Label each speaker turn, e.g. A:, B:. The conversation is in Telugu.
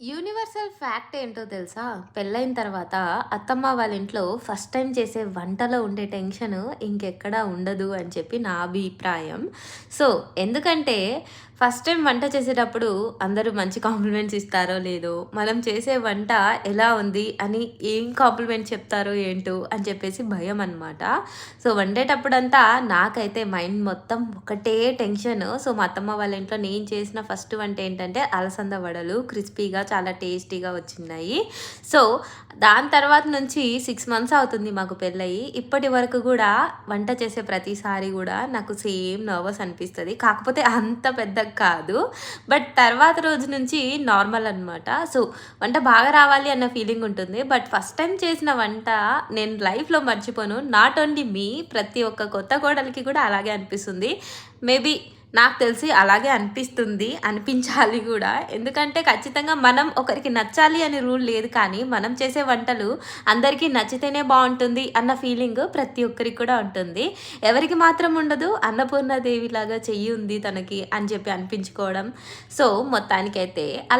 A: యూనివర్సల్ ఫ్యాక్ట్ ఏంటో తెలుసా? పెళ్ళైన తర్వాత అత్తమ్మ వాళ్ళ ఇంట్లో ఫస్ట్ టైం చేసే వంటలో ఉండే టెన్షన్ ఇంకెక్కడా ఉండదు అని చెప్పి నా అభిప్రాయం. సో ఎందుకంటే ఫస్ట్ టైం వంట చేసేటప్పుడు అందరూ మంచి కాంప్లిమెంట్స్ ఇస్తారో లేదో మనం చేసే వంట ఎలా ఉంది అని ఏం కాంప్లిమెంట్ చెప్తారో ఏంటో అని చెప్పేసి భయం అనమాట సో వండేటప్పుడంతా నాకైతే మైండ్ మొత్తం ఒకటే టెన్షన్. సో మా అత్తమ్మ వాళ్ళ ఇంట్లో నేను చేసిన ఫస్ట్ వంట ఏంటంటే అలసంద వడలు క్రిస్పీగా చాలా టేస్టీగా వచ్చినాయి సో దాని తర్వాత నుంచి సిక్స్ మంత్స్ అవుతుంది మాకు పెళ్ళయి. ఇప్పటి వరకు కూడా వంట చేసే ప్రతిసారి కూడా నాకు సేమ్ నర్వస్ అనిపిస్తుంది. కాకపోతే అంత పెద్ద కాదు. బట్ తర్వాత రోజు నుంచి నార్మల్ అనమాట సో వంట బాగా రావాలి అన్న ఫీలింగ్ ఉంటుంది. బట్ ఫస్ట్ టైం చేసిన వంట నేను లైఫ్లో మర్చిపోను. నాట్ ఓన్లీ మీ ప్రతి ఒక్క కొత్త కోడలికి కూడా అలాగే అనిపిస్తుంది. మేబీ నాకు తెలిసి అలాగే అనిపిస్తుంది అనిపించాలి కూడా. ఎందుకంటే ఖచ్చితంగా మనం ఒకరికి నచ్చాలి అని రూల్ లేదు కానీ మనం చేసే వంటలు అందరికీ నచ్చితేనే బాగుంటుంది అన్న ఫీలింగ్ ప్రతి ఒక్కరికి కూడా ఉంటుంది. ఎవరికి మాత్రం ఉండదు అన్నపూర్ణాదేవిలాగా చెయ్యి ఉంది తనకి అని చెప్పి అనిపించుకోవడం. సో మొత్తానికైతే అలా